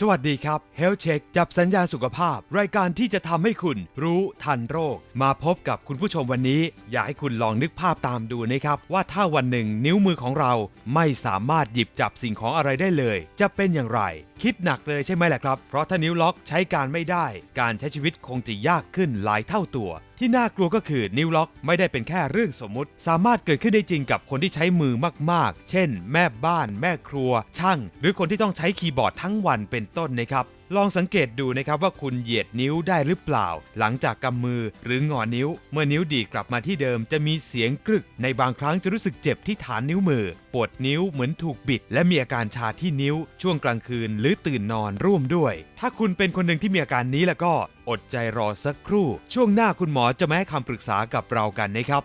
สวัสดีครับ Health Check จับสัญญาณสุขภาพ รายการที่จะทำให้คุณรู้ทันโรค มาพบกับคุณผู้ชมวันนี้ อยากให้คุณลองนึกภาพตามดูนะครับ ว่าถ้าวันหนึ่งนิ้วมือของเราไม่สามารถหยิบจับสิ่งของอะไรได้เลย จะเป็นอย่างไร คิดหนักเลยใช่ไหมล่ะครับ เพราะถ้านิ้วล็อกใช้การไม่ได้ การใช้ชีวิตคงจะยากขึ้นหลายเท่าตัว ที่น่ากลัวก็คือนิ้วล็อกไม่ได้เป็นแค่เรื่องสมมุติ สามารถเกิดขึ้นได้จริงกับคนที่ใช้มือมากๆ เช่น แม่บ้าน แม่ครัว ช่าง หรือคนที่ต้องใช้คีย์บอร์ดทั้งวันเป็นต้นนะครับ ลองสังเกตดูนะครับว่าคุณเหยียดนิ้วได้หรือเปล่า หลังจากกำมือหรืองอนิ้ว เมื่อนิ้วดีดกลับมาที่เดิมจะมีเสียงกรึก ในบางครั้งจะรู้สึกเจ็บที่ฐานนิ้วมือ ปวดนิ้วเหมือนถูกบิด และมีอาการชาที่นิ้ว ช่วงกลางคืนหรือตื่นนอนร่วมด้วย ถ้าคุณเป็นคนหนึ่งที่มีอาการนี้แล้วก็อดใจรอสักครู่ ช่วงหน้าคุณหมอจะมาให้คำปรึกษากับเรากันนะครับ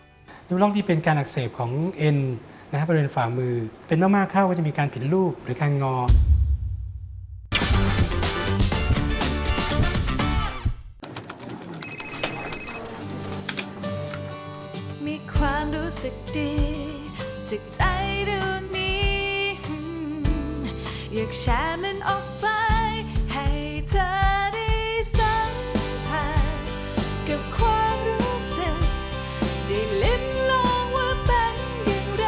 นิ้วล็อกที่เป็นการอักเสบของเอ็นนะครับบริเวณฝ่ามือ เป็นมากๆเข้าก็จะมีการผิดรูปหรือการงอ ความรู้สึกดี จากใจดวงนี้ อยากแชร์มันออกไป ให้เธอได้สัมผัสกับความรู้สึก ได้ลิ้มลองว่าเป็นอย่างไร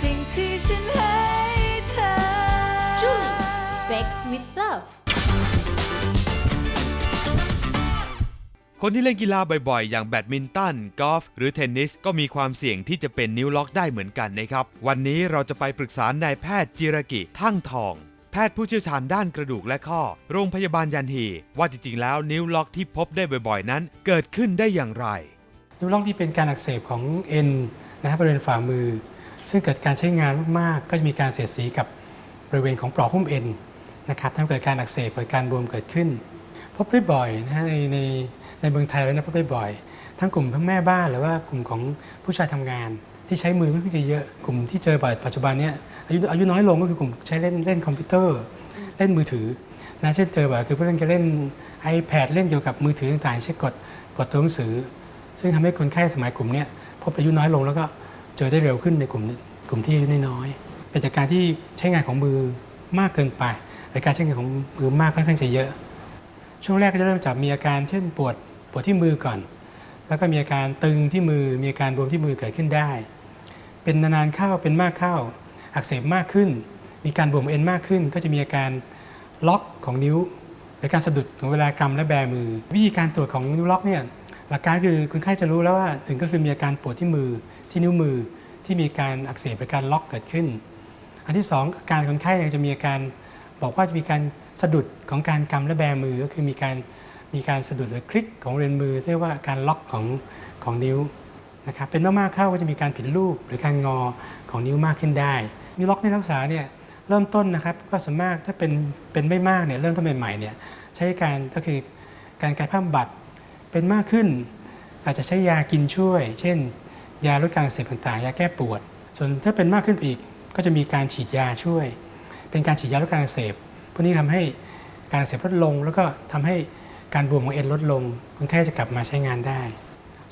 สิ่งที่ฉันให้เคนที่เล่นกีฬาบ่อยๆ อย่างแบดมินตัน กอล์ฟ หรือเทนนิส ก็มีความเสี่ยงที่จะเป็นนิ้วล็อกได้เหมือนกันนะครับ วันนี้เราจะไปปรึกษานายแพทย์จิรกิ ทั้งทอง แพทย์ผู้เชี่ยวชาญด้านกระดูกและข้อ โรงพยาบาลยันฮี ว่าจริงๆ แล้วนิ้วล็อกที่พบได้บ่อยๆ นั้น เกิดขึ้นได้อย่างไร นิ้วล็อกที่เป็นการอักเสบของเอ็นนะครับบริเวณฝ่ามือ ซึ่งเกิดการใช้งานมากๆ ก็จะมีการเสียดสีกับบริเวณของปลอกหุ้มเอ็นนะครับทำให้เกิดการอักเสบเกิดการบวมเกิดขึ้น พบได้บ่อยนะฮะในใน ในเมืองไทยแล้วนะพบได้บ่อยทั้งกลุ่มทั้งแม่บ้านหรือว่ากลุ่มของผู้ชายทำงาน ที่ใช้มือไม่ค่อยจะเยอะกลุ่มที่เจอบ่อยปัจจุบันเนี้ยอายุอายุน้อยลงก็คือกลุ่มใช้เล่นเล่นคอมพิวเตอร์ เล่นมือถือนะเช่นเจอบ่อยคือเพื่อนจะเล่น iPad เล่นเกี่ยวกับมือถือต่างๆเช่นกดกดตัวหนังสือ ซึ่งทำให้คนไข้สมัยกลุ่มเนี้ยพบอายุน้อยลงแล้วก็เจอได้เร็วขึ้นในกลุ่มกลุ่มที่อายุน้อยๆเป็นจากการที่ใช้งานของมือมากเกินไปหรือการใช้งานของมือมากค่อนข้างจะเยอะ ช่วงแรกก็จะเริ่มจากมีอาการเช่นปวด ปวดที่มือก่อน แล้วก็มีอาการตึงที่มือมีอาการบวมที่มือเกิดขึ้นได้ เป็นนานๆเข้าเป็นมากเข้า อักเสบมากขึ้น มีการบวมเอ็นมากขึ้น ก็จะมีอาการล็อกของนิ้วหรือการสะดุดของเวลากรำและแบมือ วิธีการตรวจของนิ้วล็อกเนี่ยหลักการคือคนไข้จะรู้แล้วว่าถึงก็คือมีอาการปวดที่มือที่นิ้วมือที่มีการอักเสบหรือการล็อกเกิดขึ้น อันที่สองอาการคนไข้จะมีอาการบอกว่าจะมีการสะดุดของการกำและแบมือก็คือมีการ มีการสะดุดหรือคลิกของเรียนมือเรียกว่าการล็อกของของนิ้วนะครับเป็นมากๆเข้าก็จะมีการผิดรูปหรือการงอของนิ้วมากขึ้นได้นิ้วล็อกในรักษาเนี่ยเริ่มต้นนะครับก็ส่วนมากถ้าเป็นเป็นไม่มากเนี่ยเริ่มต้นใหม่ๆเนี่ยใช้การก็คือการกายภาพบำบัดเป็นมากขึ้น อาจจะใช้ยากินช่วย เช่น ยาลดการเสบต่างๆ ยาแก้ปวด ส่วนถ้าเป็นมากขึ้นไปอีกก็จะมีการฉีดยาช่วย เป็นการฉีดยาลดการเสบพวกนี้ทำให้การเสบลดลงแล้วก็ทำให้ การบวมของเอ็นลดลงคนไข้จะกลับมาใช้งานได้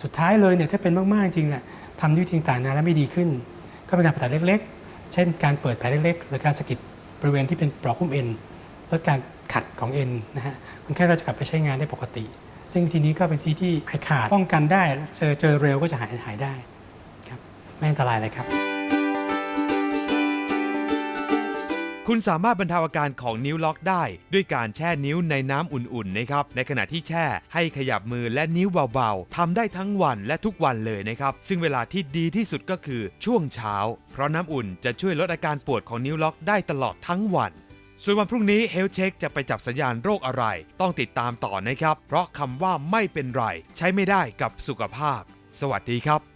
สุดท้ายเลยเนี่ยถ้าเป็นมากๆจริงๆเนี่ยทำด้วยวิธีต่างๆนแล้วไม่ดีขึ้น ก็เป็นการผ่าตัดเล็กๆ เช่น การเปิดแผลเล็กๆ หรือการสะกิดบริเวณที่เป็นปลอกหุ้มเอ็นลดการขัดของเอ็นนะฮะคนไข้ก็จะกลับไปใช้งานได้ปกติ ซึ่งวิธีนี้ก็เป็นวิธีที่หายขาดป้องกันได้เจอเจอเร็วก็จะหายหายได้ครับไม่อันตรายเลยครับ คุณสามารถบรรเทาอาการของนิ้วล็อกได้ ด้วยการแช่นิ้วในน้ำอุ่นๆนะครับ ในขณะที่แช่ให้ขยับมือและนิ้วเบาๆทำได้ทั้งวันและทุกวันเลยนะครับ ซึ่งเวลาที่ดีที่สุดก็คือช่วงเช้า เพราะน้ำอุ่นจะช่วยลดอาการปวดของนิ้วล็อกได้ตลอดทั้งวันส่วนวันพรุ่งนี้ Health Check จะไปจับสัญญาณโรคอะไร ต้องติดตามต่อนะครับ เพราะคำว่าไม่เป็นไร ใช้ไม่ได้กับสุขภาพ สวัสดีครับ